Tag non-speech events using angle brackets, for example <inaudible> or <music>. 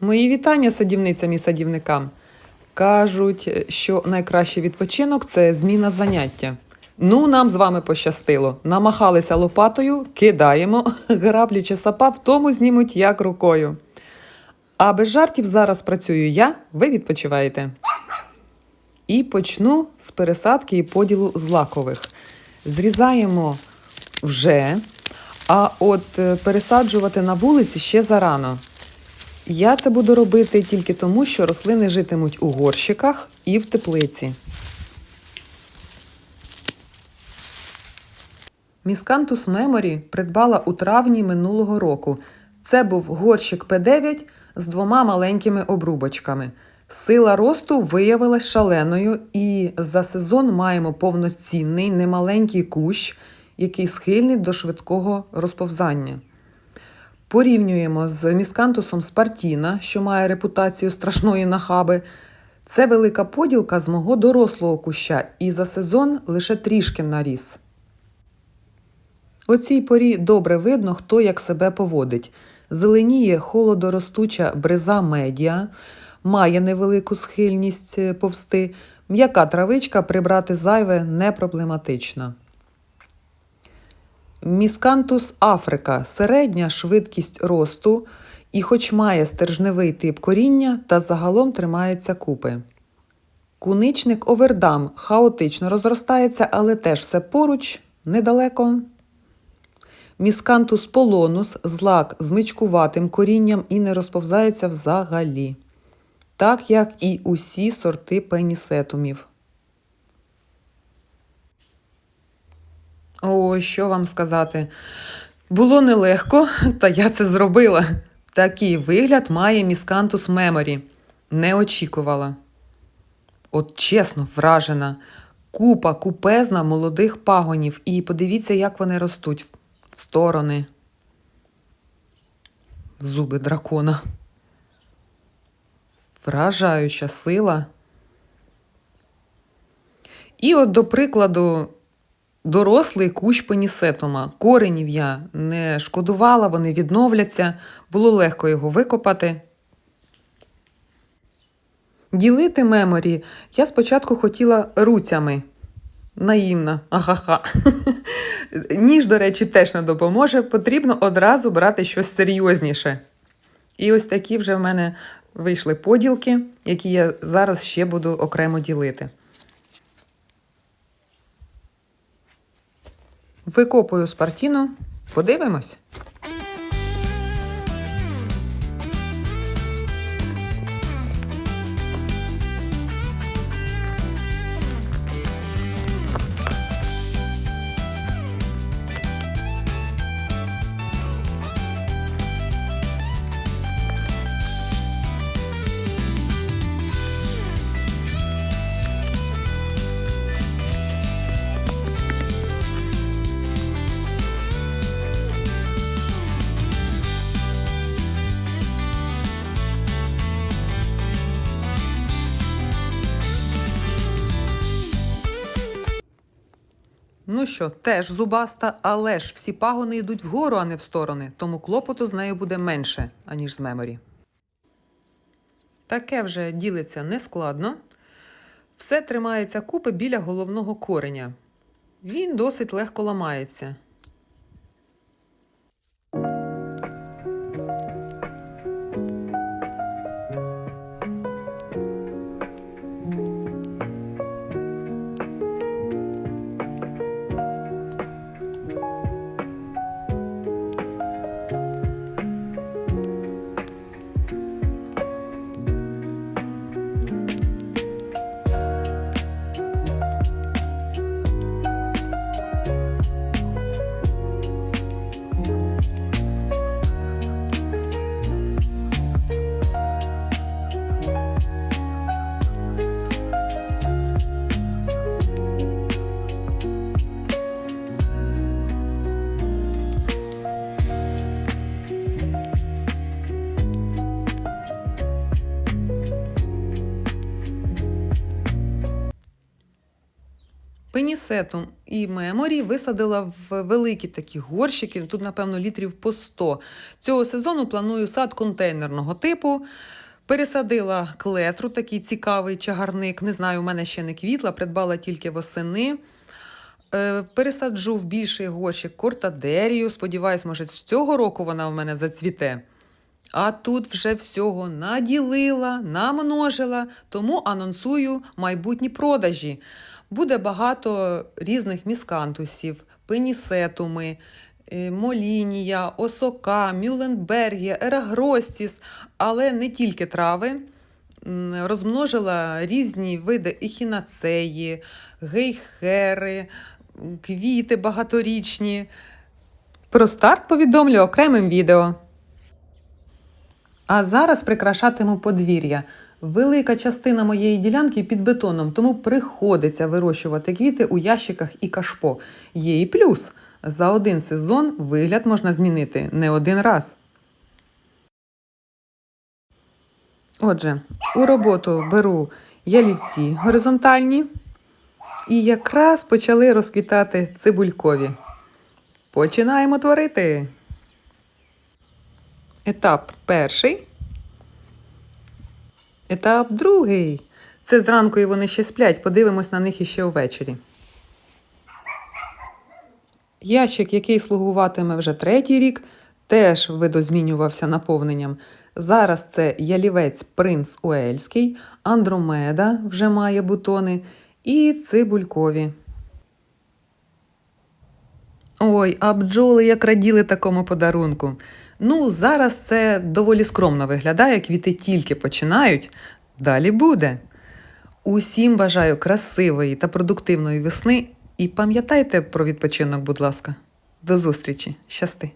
Мої вітання садівницям і садівникам. Кажуть, що найкращий відпочинок це зміна заняття. Ну, нам з вами пощастило. Намахалися лопатою, кидаємо, <laughs> граблі чи сапа в тому знімуть як рукою. А без жартів зараз працюю я, ви відпочиваєте. І почну з пересадки і поділу злакових. Зрізаємо вже, а от е, пересаджувати на вулиці ще зарано. Я це буду робити тільки тому, що рослини житимуть у горщиках і в теплиці. Міскантус Меморі придбала у травні минулого року. Це був горщик П9 з двома маленькими обрубочками. Сила росту виявилась шаленою, і за сезон маємо повноцінний немаленький кущ, який схильний до швидкого розповзання. Порівнюємо з міскантусом Спартіна, що має репутацію страшної нахаби. Це велика поділка з мого дорослого куща, і за сезон лише трішки наріс. У цій порі добре видно, хто як себе поводить. Зеленіє холодоростуча бриза медіа, має невелику схильність е, повсти, м'яка травичка прибрати зайве не проблематично. Міскантус Африка середня швидкість росту і, хоч має стержневий тип коріння, та загалом тримається купи. Куничник Овердам хаотично розростається, але теж все поруч, недалеко. Міскантус полонус злак з мичкуватим корінням і не розповзається взагалі. Так як і усі сорти пенісетумів. О, що вам сказати? Було нелегко, <laughs> та я це зробила. Такий вигляд має міскантус меморі. Не очікувала. От чесно, вражена. Купа купезна молодих пагонів. І подивіться, як вони ростуть в сторони. Зуби дракона. Вражаюча сила. І от, до прикладу, дорослий кущ пенісетума. Коренів я не шкодувала, вони відновляться, було легко його викопати. Ділити меморі я спочатку хотіла руцями. Наївна, ахаха. <laughs> Ніж, до речі, теж не допоможе. Потрібно одразу брати щось серйозніше. І ось такі вже в мене вийшли поділки, які я зараз ще буду окремо ділити. Викопую спартіну, подивимось. Ну що, теж зубаста, але ж всі пагони йдуть вгору, а не в сторони, тому клопоту з нею буде менше, аніж з меморі. Таке вже ділиться нескладно. Все тримається купи біля головного кореня. Він досить легко ламається. Пенісетум і меморі висадила в великі такі горщики, тут, напевно, літрів по 100. Цього сезону планую сад контейнерного типу. Пересадила клетру, такий цікавий чагарник. Не знаю, у мене ще не квітла, придбала тільки восени. Е, Пересаджу в більший горщик кортадерію. Сподіваюсь, може, з цього року вона в мене зацвіте. А тут вже всього наділила, намножила, тому анонсую майбутні продажі. Буде багато різних міскантусів, пенісетуми, е, молінія, осока, мюленбергі, ерагростіс, але не тільки трави. Розмножила різні види ехінацеї, гейхери, квіти багаторічні. Про старт повідомлю окремим відео. А зараз прикрашатиму подвір'я. Велика частина моєї ділянки під бетоном, тому приходиться вирощувати квіти у ящиках і кашпо. Є і плюс. За один сезон вигляд можна змінити не один раз. Отже, у роботу беру ялівці горизонтальні і якраз почали розквітати цибулькові. Починаємо творити. Етап перший. Етап другий. Це зранку і вони ще сплять. Подивимось на них іще увечері. Ящик, який слугуватиме вже третій рік, теж видозмінювався наповненням. Зараз це ялівець принц Уельський, Андромеда вже має бутони і цибулькові. Ой, а бджоли як раділи такому подарунку. Ну, зараз це доволі скромно виглядає, квіти тільки починають, далі буде. Усім бажаю красивої та продуктивної весни і пам'ятайте про відпочинок, будь ласка. До зустрічі, щасти!